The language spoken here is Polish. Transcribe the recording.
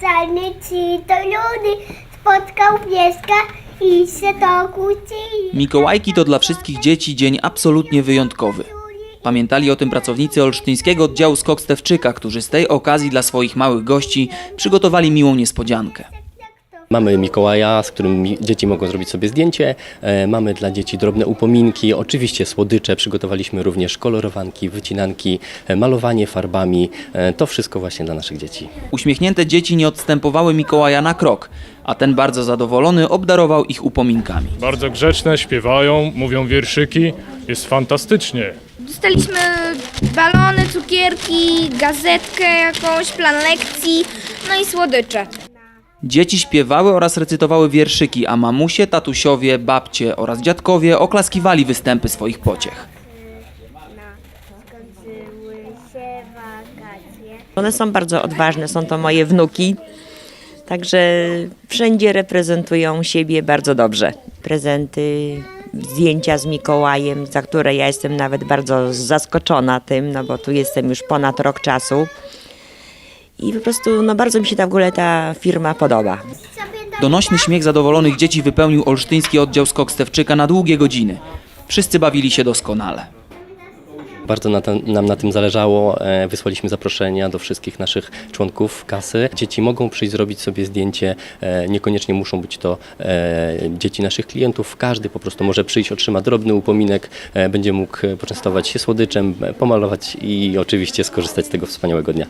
ci to ludy spotkał pieska i się to. Mikołajki to dla wszystkich dzieci dzień absolutnie wyjątkowy. Pamiętali o tym pracownicy olsztyńskiego oddziału Skok Stewczyka, którzy z tej okazji dla swoich małych gości przygotowali miłą niespodziankę. Mamy Mikołaja, z którym dzieci mogą zrobić sobie zdjęcie. E, Mamy dla dzieci drobne upominki, oczywiście słodycze. Przygotowaliśmy również kolorowanki, wycinanki, e, malowanie farbami. E, To wszystko właśnie dla naszych dzieci. Uśmiechnięte dzieci nie odstępowały Mikołaja na krok, a ten bardzo zadowolony obdarował ich upominkami. Bardzo grzeczne, śpiewają, mówią wierszyki. Jest fantastycznie. Dostaliśmy balony, cukierki, gazetkę jakąś, plan lekcji, no i słodycze. Dzieci śpiewały oraz recytowały wierszyki, a mamusie, tatusiowie, babcie oraz dziadkowie oklaskiwali występy swoich pociech. Się wakacje. One są bardzo odważne, są to moje wnuki, także wszędzie reprezentują siebie bardzo dobrze. Prezenty, zdjęcia z Mikołajem, za które ja jestem nawet bardzo zaskoczona tym, no bo tu jestem już ponad rok czasu. I po prostu no bardzo mi się ta w ogóle ta firma podoba. Donośny śmiech zadowolonych dzieci wypełnił olsztyński oddział Skok Stewczyka na długie godziny. Wszyscy bawili się doskonale. Bardzo na ten, nam na tym zależało. E, Wysłaliśmy zaproszenia do wszystkich naszych członków kasy. Dzieci mogą przyjść zrobić sobie zdjęcie. E, Niekoniecznie muszą być to e, dzieci naszych klientów. Każdy po prostu może przyjść, otrzyma drobny upominek, e, będzie mógł poczęstować się słodyczem, e, pomalować i oczywiście skorzystać z tego wspaniałego dnia.